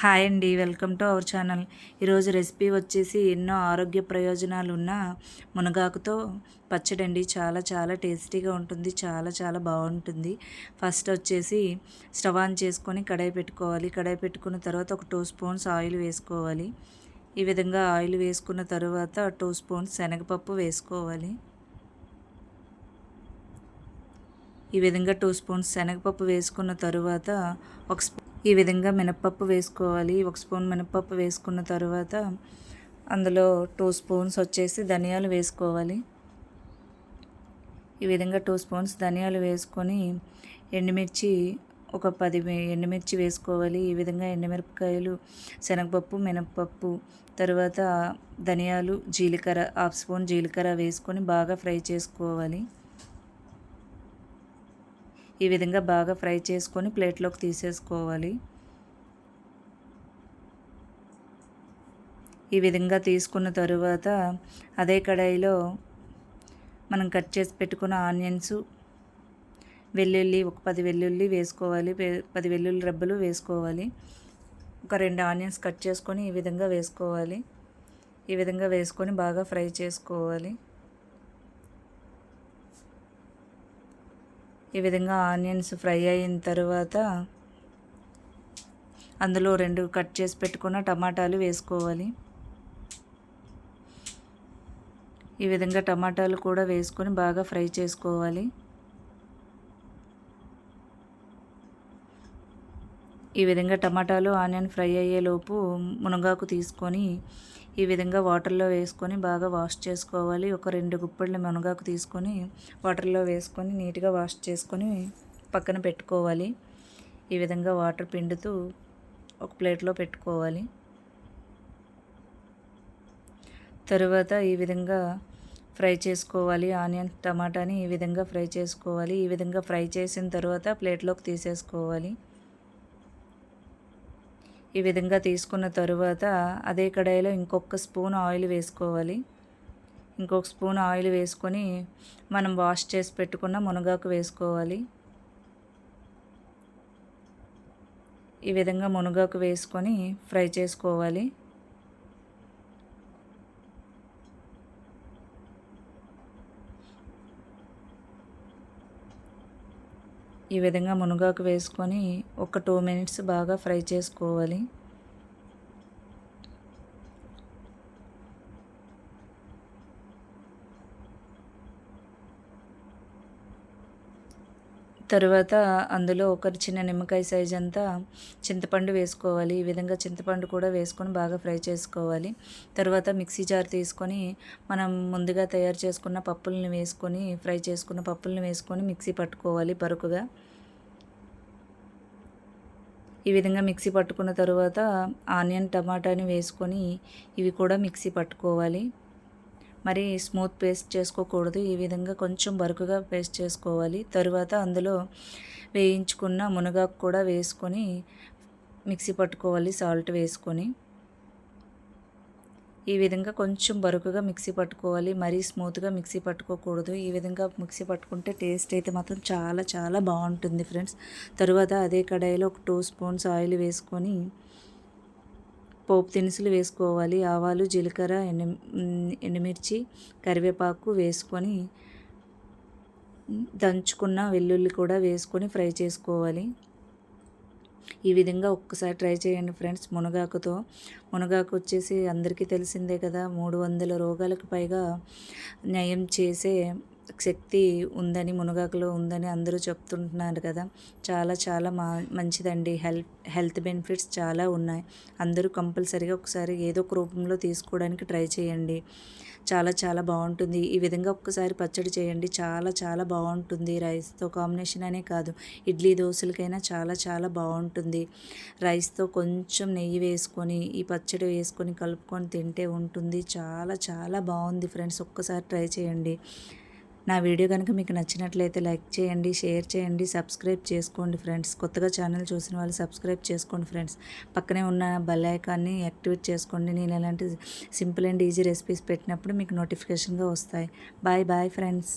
Hi అండి welcome to our channel. ఈరోజు recipe వచ్చేసి ఎన్నో ఆరోగ్య ప్రయోజనాలు ఉన్న మునగాకుతో పచ్చడి అండి. చాలా చాలా టేస్టీగా ఉంటుంది చాలా చాలా బాగుంటుంది. ఫస్ట్ వచ్చేసి స్టవ్ ఆన్ చేసుకొని కడాయి పెట్టుకోవాలి. కడాయి పెట్టుకున్న తర్వాత ఒక టూ స్పూన్స్ ఆయిల్ వేసుకోవాలి. ఈ విధంగా ఆయిల్ వేసుకున్న తర్వాత టూ స్పూన్స్ శనగపప్పు వేసుకోవాలి. ఈ విధంగా టూ స్పూన్స్ శనగపప్పు వేసుకున్న తరువాత ఒక స్పూన్ ఈ విధంగా మినప్పప్పు వేసుకోవాలి. ఒక స్పూన్ మినప్పప్పు వేసుకున్న తర్వాత అందులో టూ స్పూన్స్ వచ్చేసి ధనియాలు వేసుకోవాలి. ఈ విధంగా టూ స్పూన్స్ ధనియాలు వేసుకొని ఎండుమిర్చి ఒక పది ఎండుమిర్చి వేసుకోవాలి. ఈ విధంగా ఎండుమిరపకాయలు శనగపప్పు మినప్పప్పు తర్వాత ధనియాలు జీలకర్ర హాఫ్ స్పూన్ జీలకర్ర వేసుకొని బాగా ఫ్రై చేసుకోవాలి. ఈ విధంగా బాగా ఫ్రై చేసుకొని ప్లేట్లోకి తీసేసుకోవాలి. ఈ విధంగా తీసుకున్న తరువాత అదే కడాయిలో మనం కట్ చేసి పెట్టుకున్న ఆనియన్స్ వెల్లుల్లి ఒక పది వెల్లుల్లి వేసుకోవాలి పది వెల్లుల్లి రబ్బలు వేసుకోవాలి. ఒక రెండు ఆనియన్స్ కట్ చేసుకొని ఈ విధంగా వేసుకోవాలి. ఈ విధంగా వేసుకొని బాగా ఫ్రై చేసుకోవాలి. ఈ విధంగా ఆనియన్స్ ఫ్రై అయిన తర్వాత అందులో రెండు కట్ చేసి పెట్టుకున్న టమాటాలు వేసుకోవాలి. ఈ విధంగా టమాటాలు కూడా వేసుకొని బాగా ఫ్రై చేసుకోవాలి. ఈ విధంగా టమాటాలు ఆనియన్ ఫ్రై అయ్యేలోపు మునగాకు తీసుకొని ఈ విధంగా వాటర్లో వేసుకొని బాగా వాష్ చేసుకోవాలి. ఒక రెండు గుప్పళ్ళు మునగాకు తీసుకొని వాటర్లో వేసుకొని నీట్గా వాష్ చేసుకొని పక్కన పెట్టుకోవాలి. ఈ విధంగా వాటర్ పిండుతూ ఒక ప్లేట్లో పెట్టుకోవాలి. తరువాత ఈ విధంగా ఫ్రై చేసుకోవాలి. ఆనియన్ టమాటాని ఈ విధంగా ఫ్రై చేసుకోవాలి. ఈ విధంగా ఫ్రై చేసిన తర్వాత ప్లేట్లోకి తీసేసుకోవాలి. ఈ విధంగా తీసుకున్న తరువాత అదే కడాయిలో ఇంకొక స్పూన్ ఆయిల్ వేసుకోవాలి. ఇంకొక స్పూన్ ఆయిల్ వేసుకొని మనం వాష్ చేసి పెట్టుకున్న మునగాకు వేసుకోవాలి. ఈ విధంగా మునగాకు వేసుకొని ఫ్రై చేసుకోవాలి. ఈ విధంగా మునగాకు వేసుకొని ఒక టూ మినిట్స్ బాగా ఫ్రై చేసుకోవాలి. తరువాత అందులో ఒక చిన్న నిమ్మకాయ సైజ్ అంతా చింతపండు వేసుకోవాలి. ఈ విధంగా చింతపండు కూడా వేసుకొని బాగా ఫ్రై చేసుకోవాలి. తర్వాత మిక్సీ జార్ తీసుకొని మనం ముందుగా తయారు చేసుకున్న పప్పుల్ని వేసుకొని ఫ్రై చేసుకున్న పప్పుల్ని వేసుకొని మిక్సీ పట్టుకోవాలి బరుకుగా ఈ విధంగా మిక్సీ పట్టుకున్న తర్వాత ఆనియన్ టమాటాని వేసుకొని ఇవి కూడా మిక్సీ పట్టుకోవాలి. మరి స్మూత్ పేస్ట్ చేసుకోకూడదు. ఈ విధంగా కొంచెం బరుకుగా పేస్ట్ చేసుకోవాలి. తరువాత అందులో వేయించుకున్న మునగాకు కూడా వేసుకొని మిక్సీ పట్టుకోవాలి సాల్ట్ వేసుకొని. ఈ విధంగా కొంచెం బరుకుగా మిక్సీ పట్టుకోవాలి. మరీ స్మూత్గా మిక్సీ పట్టుకోకూడదు. ఈ విధంగా మిక్సీ పట్టుకుంటే టేస్ట్ అయితే మాత్రం చాలా చాలా బాగుంటుంది ఫ్రెండ్స్. తరువాత అదే కడాయిలో ఒక టూ స్పూన్స్ ఆయిల్ వేసుకొని పోపు దినుసులు వేసుకోవాలి. ఆవాలు జీలకర్ర ఎండు ఎండుమిర్చి కరివేపాకు వేసుకొని దంచుకున్న వెల్లుల్లి కూడా వేసుకొని ఫ్రై చేసుకోవాలి. ఈ విధంగా ఒక్కసారి ట్రై చేయండి ఫ్రెండ్స్. మునగాకుతో మునగాకు వచ్చేసి అందరికీ తెలిసిందే కదా మూడు వందల రోగాలకు పైగా నయం చేసే శక్తి ఉందని మునగాకులో ఉందని అందరూ చెప్తుంటున్నారు కదా. చాలా చాలా మా మంచిదండి. హెల్త్ హెల్త్ బెనిఫిట్స్ చాలా ఉన్నాయి. అందరూ కంపల్సరీగా ఒకసారి ఏదో ఒక రూపంలో తీసుకోవడానికి ట్రై చేయండి. చాలా చాలా బాగుంటుంది. ఈ విధంగా ఒక్కసారి పచ్చడి చేయండి. చాలా చాలా బాగుంటుంది. రైస్తో కాంబినేషన్ అనే కాదు. ఇడ్లీ దోశలకైనా చాలా చాలా బాగుంటుంది. రైస్తో కొంచెం నెయ్యి వేసుకొని ఈ పచ్చడి వేసుకొని కలుపుకొని తింటే ఉంటుంది. చాలా చాలా బాగుంది ఫ్రెండ్స్. ఒక్కసారి ట్రై చేయండి. నా వీడియో కనుక మీకు నచ్చినట్లయితే లైక్ చేయండి షేర్ చేయండి సబ్స్క్రైబ్ చేసుకోండి ఫ్రెండ్స్. కొత్తగా ఛానల్ చూసిన వాళ్ళు సబ్స్క్రైబ్ చేసుకోండి ఫ్రెండ్స్. పక్కనే ఉన్న బెల్ ఐకాన్ని యాక్టివేట్ చేసుకోండి. నేను ఎలాంటి సింపుల్ అండ్ ఈజీ రెసిపీస్ పెట్టినప్పుడు మీకు నోటిఫికేషన్గా వస్తాయి. Bye bye friends.